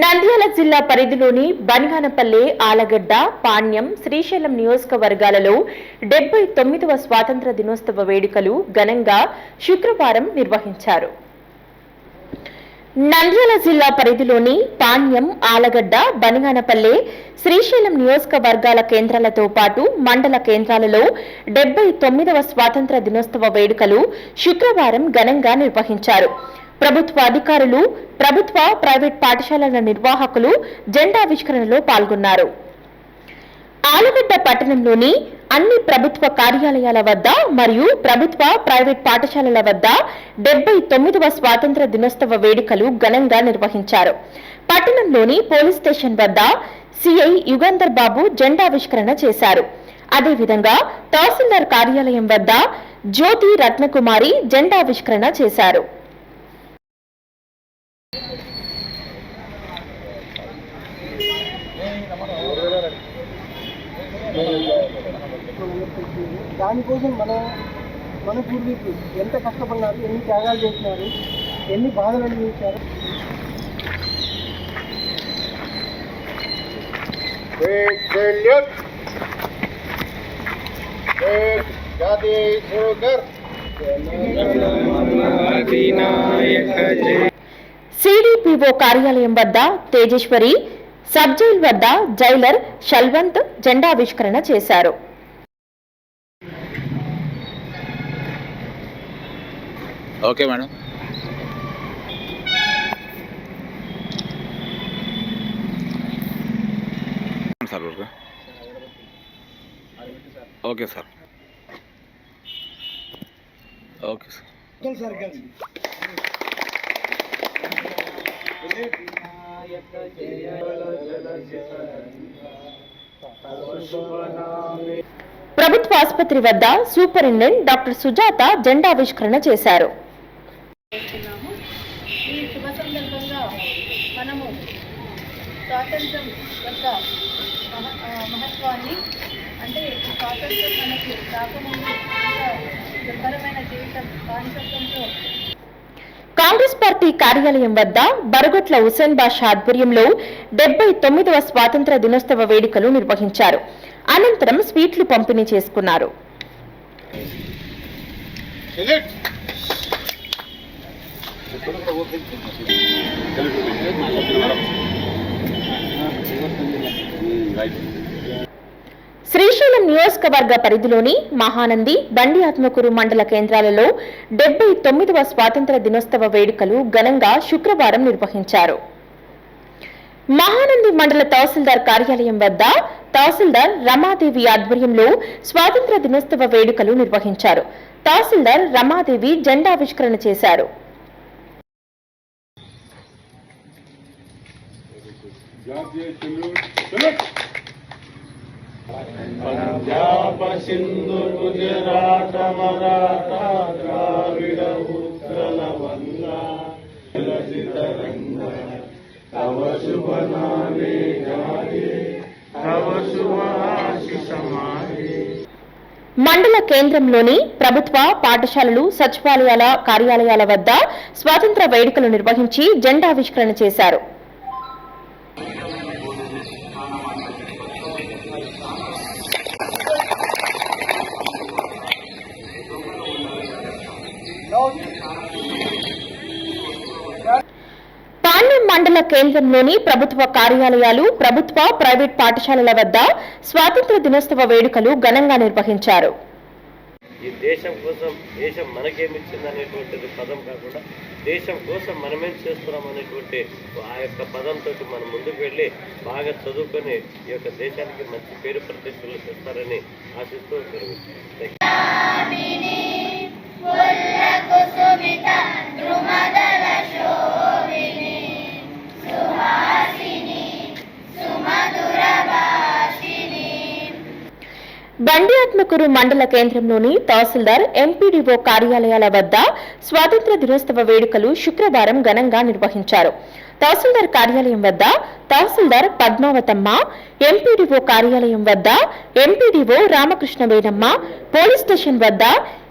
నంద్యాల జిల్లా పరిధిలోని బనిగానపల్లి ఆలగడ్డ పాణ్యం శ్రీశైలం నియోజకవర్గాలలో డెబ్బై తొమ్మిదవ స్వాతంత్ర దినోత్సవ వేడుకలు ఘనంగా శుక్రవారం నిర్వహించారు. నంద్యాల జిల్లా పరిధిలోని పాణ్యం ఆలగడ్డ బనిగానపల్లె శ్రీశైలం నియోజకవర్గాల కేంద్రాలతో పాటు మండల కేంద్రాలలో డెబ్బై తొమ్మిదవ స్వాతంత్ర దినోత్సవ వేడుకలు శుక్రవారం ఘనంగా నిర్వహించారు. ప్రభుత్వ అధికారులు ప్రభుత్వ ప్రైవేట్ పాఠశాలల నిర్వాహకులు జెండావిష్కరణలో పాల్గొన్నారు. ఆలగడ్డ పట్టణంలోని అన్ని ప్రభుత్వ కార్యాలయాల వద్ద మరియు ప్రభుత్వ ప్రైవేట్ పాఠశాలల వద్ద డెబ్బై తొమ్మిదవ స్వాతంత్ర దినోత్సవ వేడుకలు ఘనంగా నిర్వహించారు. పట్టణంలోని పోలీస్ స్టేషన్ వద్ద సిఐ యుగంధర్ బాబు జెండావిష్కరణ చేశారు. అదేవిధంగా తహసీల్దార్ కార్యాలయం వద్ద జ్యోతి రత్నకుమారి జెండావిష్కరణ చేశారు. దానికోసం మన మన పూర్వీకులు ఎంత కష్టపడినారు ఎన్ని త్యాగాలు చేసినారు ఎన్ని బాధలు అనుభవించారు Sugar. సిడిపిఓ కార్యాలయం వద్ద తేజేశ్వరి సబ్ జైల్ వద్ద జైలర్ షల్వంత్ జెండావిష్కరణ చేశారు. Okay madam. Sir. Okay. Sir. Okay sir. Sir కలిసి ప్రభుత్వ ఆసుపత్రి వద్ద సూపరింటెండెంట్ డాక్టర్ సుజాత జెండావిష్కరణ చేశారు. ఈ శుభ సందర్భంగా మనము స్వాతంత్రం యొక్క మహత్వాన్ని అంటే స్వాతంత్రం మనకి రాకముందు దుర్భరమైన జీవితం బానిసత్వంతో కాంగ్రెస్ పార్టీ కార్యాలయం వద్ద బరగొట్ల హుసేన్ బాషా ఆధ్వర్యంలో డెబ్బై తొమ్మిదవ స్వాతంత్ర దినోత్సవ వేడుకలు నిర్వహించారు అనంతరం స్వీట్లు పంపిణీ చేసుకున్నారు Salute. శ్రీశైలం నియోజకవర్గ పరిధిలోని మహానంది బండి ఆత్మకూరు మండల కేంద్రాలలో డెబ్బై తొమ్మిదవ స్వాతంత్ర దినోత్సవ వేడుకలు ఘనంగా శుక్రవారం నిర్వహించారు. మహానంది మండల తహసీల్దార్ కార్యాలయం వద్ద తహసీల్దార్ రమాదేవి ఆధ్వర్యంలో స్వాతంత్ర దినోత్సవ వేడుకలు నిర్వహించారు. తహసీల్దార్ రమాదేవి జెండావిష్కరణ చేశారు. పంజాబ సింధు గుజరాట మరాఠ ద్రావిడ ఉత్కల వంగ రంగ తవ శుభ నామే జాగే తవ శుభ ఆశిష మాగే మండల కేంద్రంలోని ప్రభుత్వ పాఠశాలలు సచివాలయాల కార్యాలయాల వద్ద స్వాతంత్ర వేడుకలు నిర్వహించి జెండావిష్కరణ చేశారు. పాండ్యం మండల కేంద్రంలోని ప్రభుత్వ కార్యాలయాలు ప్రభుత్వ ప్రైవేట్ పాఠశాలల వద్ద స్వాతంత్ర దినోత్సవ వేడుకలు ఘనంగా నిర్వహించారు. ఈ దేశం కోసం దేశం మనకేమిచ్చింది అనేటువంటిది పదం కాకుండా దేశం కోసం మనమేం చేస్తున్నాం అనేటువంటి ఆ యొక్క పదంతో మనం ముందుకు వెళ్ళి బాగా చదువుకొని ఈ యొక్క దేశానికి మంచి పేరు ప్రతిష్టలు తెస్తారని ఆశిస్తూ జరుగుతుంది బండి ఆత్మకూరు మండల కేంద్రంలోని తహసీల్దార్ ఎంపీడీఓ కార్యాలయాల వద్ద స్వాతంత్ర దినోత్సవ వేడుకలు శుక్రవారం ఘనంగా నిర్వహించారు. తహసీల్దార్ కార్యాలయం వద్ద తహసీల్దార్ పద్మావతమ్మ ఎంపీడీఓ కార్యాలయం వద్ద MPDO Ramakrishna Venamma police station వద్ద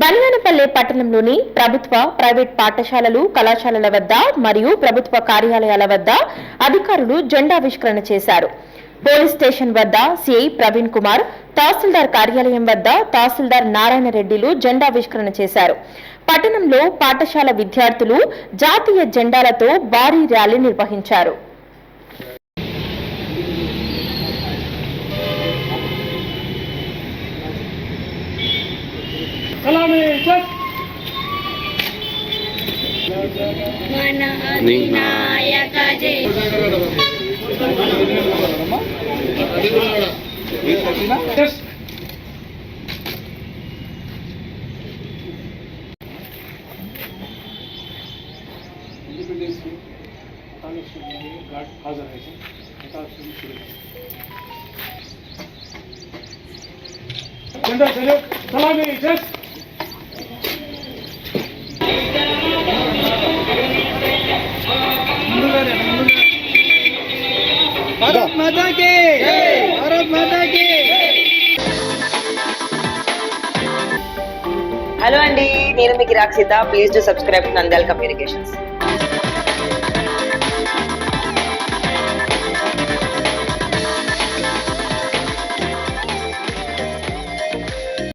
బనియానపల్లె పట్టణంలోని ప్రభుత్వ ప్రైవేట్ పాఠశాలలు కళాశాలల వద్ద మరియు ప్రభుత్వ కార్యాలయాల వద్ద అధికారులు జెండావిష్కరణ చేశారు. పోలీస్ స్టేషన్ వద్ద సిఐ ప్రవీణ్ కుమార్ తహసీల్దార్ కార్యాలయం వద్ద తహసీల్దార్ నారాయణ రెడ్డిలు జెండావిష్కరణ చేశారు. పట్టణంలో పాఠశాల విద్యార్థులు జాతీయ జెండాలతో భారీ ర్యాలీ నిర్వహించారు. సలామే check chess independence day God హాజరేషన్ జెండా సెల్యూట్ సలామే చెస్ మాతా కి భారత్ మాతా కి హలో అండి నేను మీకు Rakshita. Please to subscribe Nandyal communications